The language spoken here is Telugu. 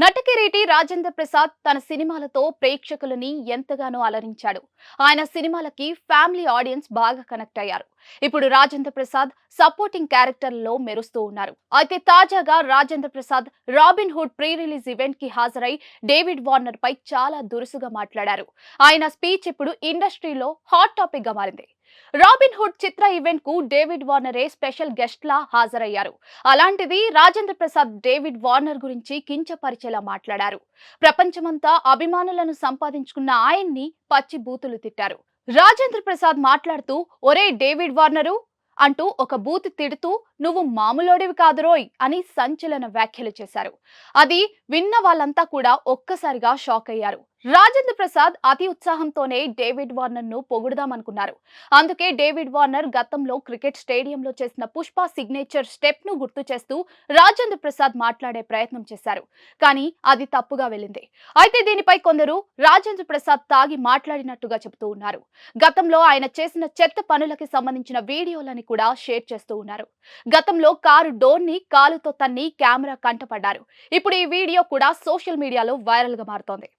నటకిరీటి రాజేంద్ర ప్రసాద్ తన సినిమాలతో ప్రేక్షకులని ఎంతగానో అలరించాడు. ఆయన సినిమాలకి ఫ్యామిలీ ఆడియన్స్ బాగా కనెక్ట్ అయ్యారు. ఇప్పుడు రాజేంద్ర ప్రసాద్ సపోర్టింగ్ క్యారెక్టర్లో మెరుస్తూ ఉన్నారు. అయితే తాజాగా Rajendra Prasad Robin Hood pre release ఈవెంట్కి హాజరై డేవిడ్ వార్నర్ పై చాలా దురుసుగా మాట్లాడారు. ఆయన స్పీచ్ ఇప్పుడు ఇండస్ట్రీలో హాట్ టాపిక్గా మారింది. రాబిన్ హుడ్ చిత్ర ఈవెంట్కు డేవిడ్ వార్నరే స్పెషల్ గెస్ట్ లా హాజరయ్యారు. అలాంటిది రాజేంద్ర ప్రసాద్ డేవిడ్ వార్నర్ గురించి కించపరిచేలా మాట్లాడారు. ప్రపంచమంతా అభిమానులను సంపాదించుకున్న ఆయన్ని పచ్చి బూతులు తిట్టారు. రాజేంద్ర ప్రసాద్ మాట్లాడుతూ ఒరే డేవిడ్ వార్నరు అంటూ ఒక బూత్ తిడుతూ నువ్వు మామూలోడివి కాదురోయ్ అని సంచలన వ్యాఖ్యలు చేశారు. అది విన్న వాళ్ళంతా కూడా ఒక్కసారిగా షాక్ అయ్యారు. రాజేంద్ర ప్రసాద్ అతి ఉత్సాహంతోనే డేవిడ్ వార్నర్ను పొగుడుదామనుకున్నారు. అందుకే డేవిడ్ వార్నర్ గతంలో క్రికెట్ స్టేడియంలో చేసిన పుష్ప సిగ్నేచర్ స్టెప్ను గుర్తు చేస్తూ రాజేంద్ర ప్రసాద్ మాట్లాడే ప్రయత్నం చేశారు. కానీ అది తప్పుగా వెళ్ళింది. అయితే దీనిపై కొందరు రాజేంద్ర ప్రసాద్ తాగి మాట్లాడినట్టుగా చెబుతూ ఉన్నారు. గతంలో ఆయన చేసిన చెత్త పనులకి సంబంధించిన వీడియోలని కూడా షేర్ చేస్తూ ఉన్నారు. గతంలో కారు డోర్ని కాలుతో తన్ని కెమెరా కంటపడ్డారు. ఇప్పుడు ఈ వీడియో కూడా సోషల్ మీడియాలో వైరల్గా మారుతోంది.